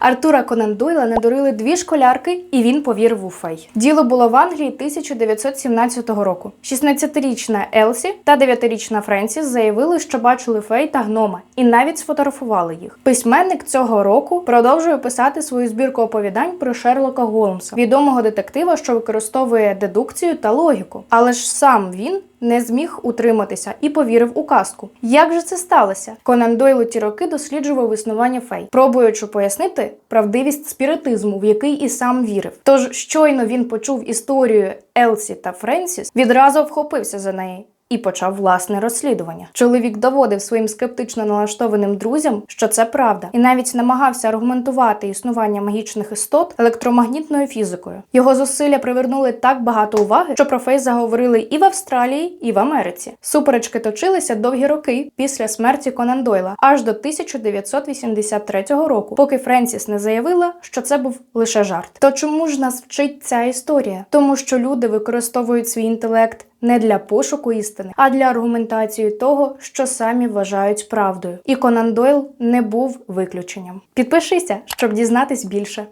Артура Конан Дойла надурили дві школярки, і він повірив у фей. Діло було в Англії 1917 року. 16-річна Елсі та 9-річна Френсіс заявили, що бачили фей та гнома, і навіть сфотографували їх. Письменник цього року продовжує писати свою збірку оповідань про Шерлока Голмса, відомого детектива, що використовує дедукцію та логіку. Але ж сам він не зміг утриматися і повірив у казку. Як же це сталося? Конан Дойл у ті роки досліджував існування фей, пробуючи пояснити правдивість спіритизму, в який і сам вірив. Тож щойно він почув історію Елсі та Френсіс, відразу вхопився за неї. І почав власне розслідування. Чоловік доводив своїм скептично налаштованим друзям, що це правда, і навіть намагався аргументувати існування магічних істот електромагнітною фізикою. Його зусилля привернули так багато уваги, що про фей заговорили і в Австралії, і в Америці. Суперечки точилися довгі роки після смерті Конан Дойла, аж до 1983 року, поки Френсіс не заявила, що це був лише жарт. То чому ж нас вчить ця історія? Тому що люди використовують свій інтелект не для пошуку істини, а для аргументації того, що самі вважають правдою. І Конан Дойл не був виключенням. Підпишися, щоб дізнатись більше.